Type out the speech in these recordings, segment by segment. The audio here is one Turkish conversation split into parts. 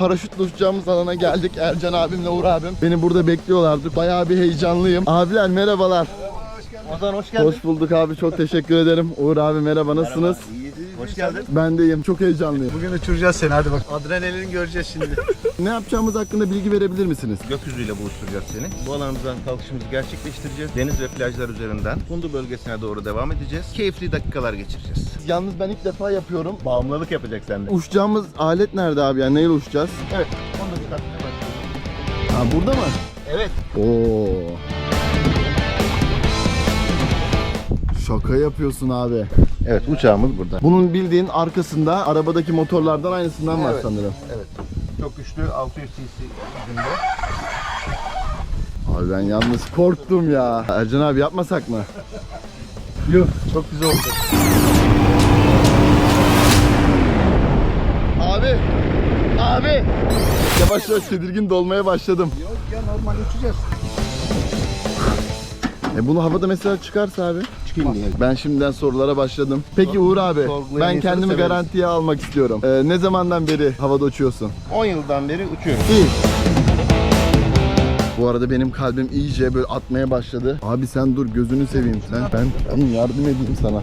paraşütle uçacağımız alana geldik. Ercan abimle Uğur abim. Beni burada bekliyorlardı. Bayağı bir heyecanlıyım. Abiler merhabalar. Ozan hoş geldin. Hoş bulduk abi. Çok teşekkür ederim. Uğur abi merhaba. Nasılsınız? Hoş geldin. Ben de iyiyim. Çok heyecanlıyım. Bugün uçuracağız seni hadi bak. Adrenalin göreceğiz şimdi. Ne yapacağımız hakkında bilgi verebilir misiniz? Gökyüzüyle buluşturacağız seni. Bu alanımızdan kalkışımızı gerçekleştireceğiz. Deniz ve plajlar üzerinden Kundu bölgesine doğru devam edeceğiz. Keyifli dakikalar geçireceğiz. Yalnız ben ilk defa yapıyorum. Bağımlılık yapacak sende. Uçacağımız alet nerede abi? Yani neyle uçacağız? Evet. Onu da çıkartmaya başlıyoruz. Ha burada mı? Evet. Oo. Şaka yapıyorsun abi. Evet uçağımız burada. Bunun bildiğin arkasında arabadaki motorlardan aynısından var Evet. sanırım. Evet. Çok güçlü 600 cc gücünde. Abi ben yalnız korktum ya. Ercan abi yapmasak mı? Yok çok güzel oldu. Abi. Abi. Yavaş yavaş tedirgin dolmaya başladım. Yok ya normal uçacağız. E bunu havada mesela çıkarsa abi? Çıkayım diye. Ben şimdiden sorulara başladım. Peki Uğur abi, sorgulayan ben insanı kendimi severiz. garantiye almak istiyorum. Ee, ne zamandan beri havada uçuyorsun? 10 yıldan beri uçuyorum. İyi. Bu arada benim kalbim iyice böyle atmaya başladı. Abi sen dur gözünü seveyim sen. Ben, ben yardım edeyim sana.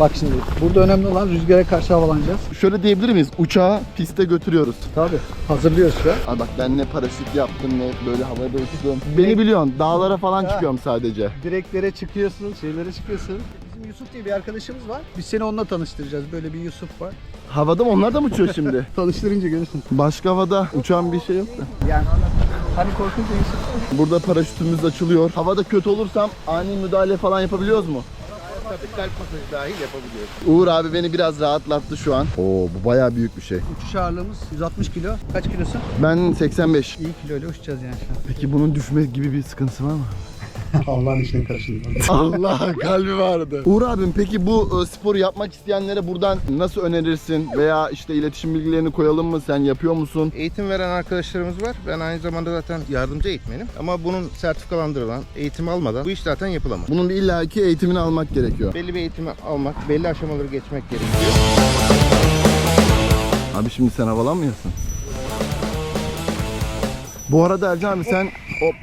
Bak şimdi burada önemli olan rüzgara karşı havalanacağız. Şöyle diyebilir miyiz? Uçağı piste götürüyoruz. Tabii. Hazırlıyoruz şu an. Bak ben ne paraşüt yaptım ne böyle havada uçtum. Beni biliyorsun dağlara falan Ha. çıkıyorum sadece. Direklere çıkıyorsun, şeylere çıkıyorsun. Bizim Yusuf diye bir arkadaşımız var. Biz seni onunla tanıştıracağız. Böyle bir Yusuf var. Havada mı onlar da mı uçuyor şimdi? Tanıştırınca görürsün. Başka havada uçan bir şey yok da. Yani hani korkunca Yusuf. Burada paraşütümüz açılıyor. Havada kötü olursam ani müdahale falan yapabiliyoruz mu? Tabii kalp masajı dahil yapabiliyoruz. Uğur abi beni biraz rahatlattı şu an. Oo bu bayağı büyük bir şey. Uçuş ağırlığımız 160 kilo. Kaç kilosun? Ben 85. İyi kiloyla uçacağız yani şu an. Peki bunun düşme gibi bir sıkıntısı var mı? Allah'ın işine karıştırdım. Allah kalbi vardı. Uğur abim peki bu e, sporu yapmak isteyenlere buradan nasıl önerirsin? Veya işte iletişim bilgilerini koyalım mı? Sen yapıyor musun? Eğitim veren arkadaşlarımız var. Ben aynı zamanda zaten yardımcı eğitmenim. Ama bunun sertifikalandırılan, eğitim almadan bu iş zaten yapılamaz. Bunun bir illaki eğitimini almak gerekiyor. Belli bir eğitimi almak, belli aşamaları geçmek gerekiyor. Abi şimdi sen havalanmıyorsun. Bu arada Ercan abi sen hop.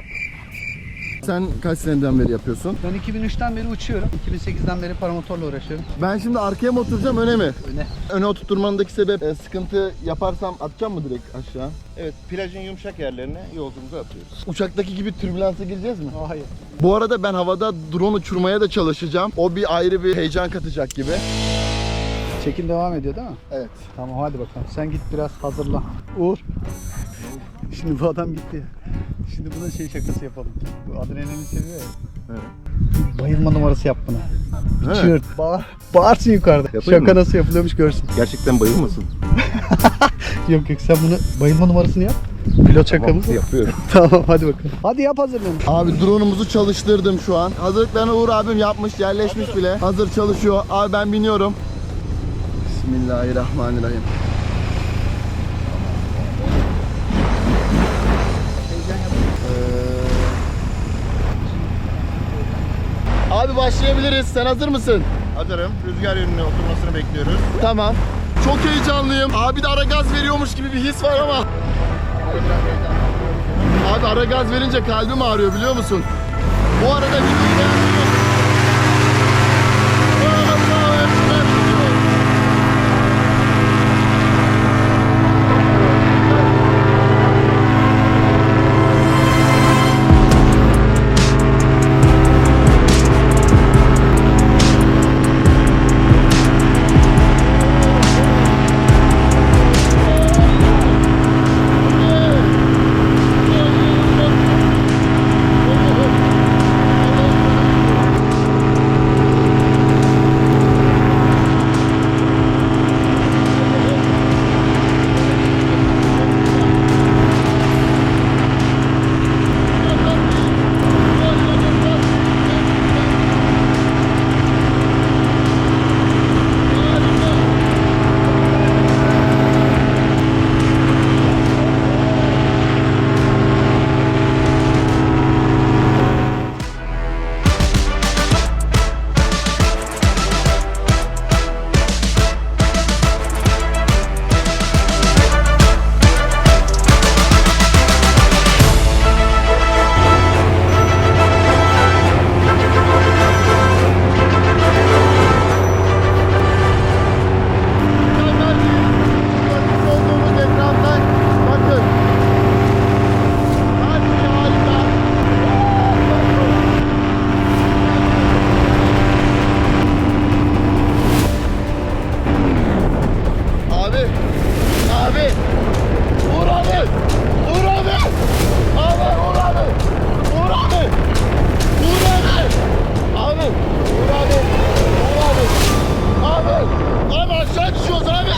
Sen kaç seneden beri yapıyorsun? Ben 2003'ten beri uçuyorum. 2008'den beri paramotorla uğraşıyorum. Ben şimdi arkaya mı oturacağım öne mi? Öne. Öne oturtturmanındaki sebep e, sıkıntı yaparsam atacağım mı direkt aşağı? Evet, plajın yumuşak yerlerine yolculuğumuzu atıyoruz. Uçaktaki gibi türbülansa gireceğiz mi? Hayır. Bu arada ben havada drone uçurmaya da çalışacağım. O bir ayrı bir heyecan katacak gibi. Çekim devam ediyor değil mi? Evet. Tamam hadi bakalım. Sen git biraz hazırla. Uğur. Şimdi bu adam gitti. Şimdi buna şey şakası yapalım. Bu adrenalin seviyor ya. Evet. Bayılma numarası yap buna. Evet. Çığırt. Bağır. Bağırsın yukarıda. Yapayım Şaka mı? nasıl yapılıyormuş görsün. Gerçekten bayılmasın. Yok yok sen bunu bayılma numarasını yap. Pilot şakamız. yapıyorum. tamam hadi bakalım. Hadi yap hazırlığını. Abi drone'umuzu çalıştırdım şu an. Hazırlıklarını Uğur abim yapmış, yerleşmiş bile. Hazır çalışıyor. Abi ben biniyorum. Bismillahirrahmanirrahim. Abi başlayabiliriz. Sen hazır mısın? Hazırım. Rüzgar yönüne oturmasını bekliyoruz. Tamam. Çok heyecanlıyım. Abi de ara gaz veriyormuş gibi bir his var ama. Abi ara gaz verince kalbim ağrıyor biliyor musun? Bu arada videoyu beğenmeyi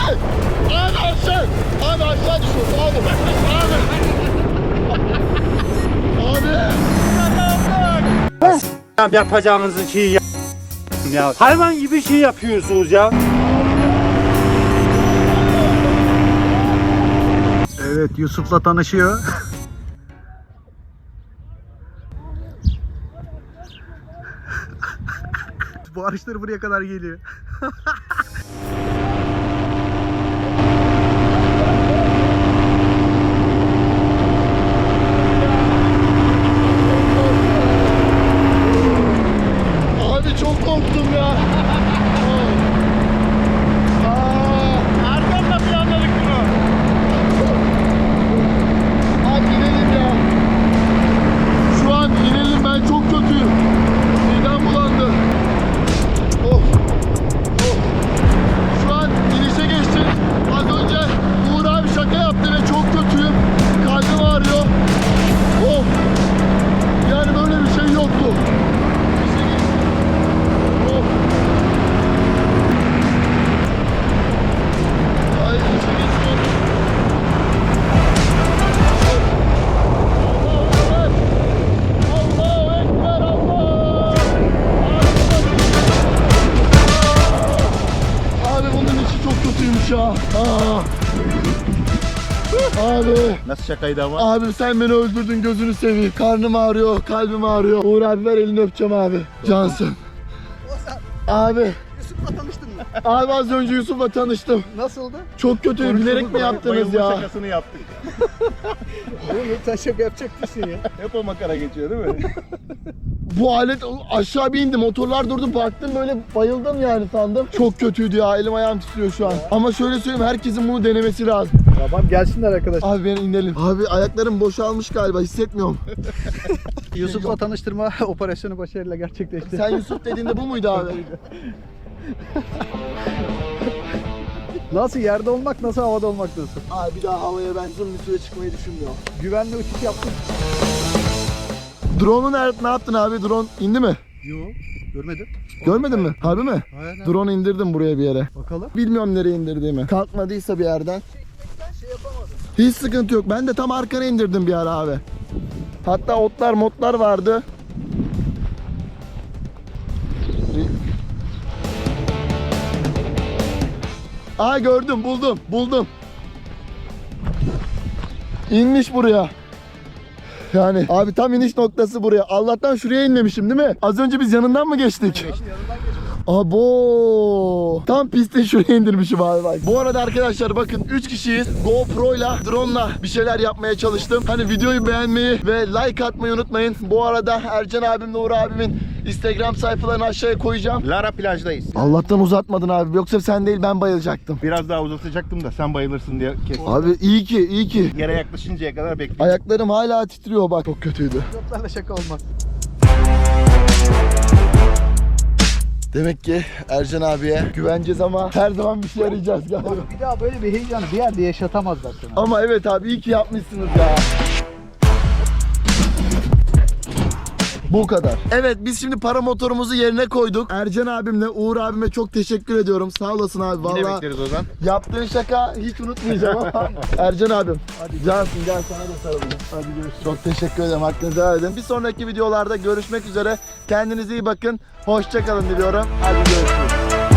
Abi. Abi. Abi. yapacağınızı şey yap ya. Hayvan gibi şey yapıyorsunuz ya. Evet Yusuf'la tanışıyor. Bu araçları buraya kadar geliyor. Abi, Nasıl şakaydı ama? abi sen beni öldürdün gözünü seveyim. Karnım ağrıyor, kalbim ağrıyor. Uğur abi ver elini öpeceğim abi. Cansın. Abi, Yusuf'la tanıştın mı? abi az önce Yusuf'la tanıştım. Nasıldı? Çok kötü, bilerek mi yaptınız Bayılma ya? şakasını yaptık. Oğlum sen şaka yapacak mısın ya? Hep o makara geçiyor değil mi? Bu alet aşağı bir indi. Motorlar durdu. Baktım böyle bayıldım yani sandım. Çok kötüydü ya. Elim ayağım titriyor şu an. Ama şöyle söyleyeyim herkesin bunu denemesi lazım. Tamam gelsinler arkadaş. Abi ben inelim. Abi ayaklarım boşalmış galiba. Hissetmiyorum. Yusuf'la tanıştırma operasyonu başarıyla gerçekleşti. Sen Yusuf dediğinde bu muydu abi? Nasıl yerde olmak nasıl havada olmak nasıl? Abi bir daha havaya ben uzun bir süre çıkmayı düşünmüyorum. Güvenli uçuş yaptın. Drone'u nerede ne yaptın abi? Drone indi mi? Yok görmedim. Görmedin mi? Harbi mi? Aynen. Drone indirdim buraya bir yere. Bakalım. Bilmiyorum nereye indirdiğimi. Kalkmadıysa bir yerden. Şey. Hiç sıkıntı yok. Ben de tam arkana indirdim bir ara abi. Hatta otlar motlar vardı. Aa gördüm buldum buldum. İnmiş buraya. Yani abi tam iniş noktası buraya. Allah'tan şuraya inmemişim değil mi? Az önce biz yanından mı geçtik? Abo! Tam pistin şuraya indirmişim abi bak. Bu arada arkadaşlar bakın 3 kişiyiz. GoPro'yla, drone'la bir şeyler yapmaya çalıştım. Hani videoyu beğenmeyi ve like atmayı unutmayın. Bu arada Ercan abimle Uğur abimin Instagram sayfalarını aşağıya koyacağım. Lara plajdayız. Allah'tan uzatmadın abi. Yoksa sen değil ben bayılacaktım. Biraz daha uzatacaktım da sen bayılırsın diye kestim. Abi iyi ki, iyi ki. Yere yaklaşıncaya kadar bekliyorum. Ayaklarım hala titriyor bak. Çok kötüydü. Pilotlarla şaka olmaz. Demek ki Ercan abiye güveneceğiz ama her zaman bir şey arayacağız galiba. Bir daha böyle bir heyecanı bir yerde yaşatamazlar sana. Ama evet abi iyi ki yapmışsınız ya. Bu kadar. Evet biz şimdi para motorumuzu yerine koyduk. Ercan abimle Uğur abime çok teşekkür ediyorum. Sağ olasın abi Yine valla. bekleriz Ozan. Yaptığın şaka hiç unutmayacağım ama. Ercan abim. Hadi cansın gel sana da sarılayım. Hadi görüşürüz. Çok teşekkür ederim. Hakkınızı helal edin. Bir sonraki videolarda görüşmek üzere. Kendinize iyi bakın. Hoşçakalın diliyorum. Hadi görüşürüz.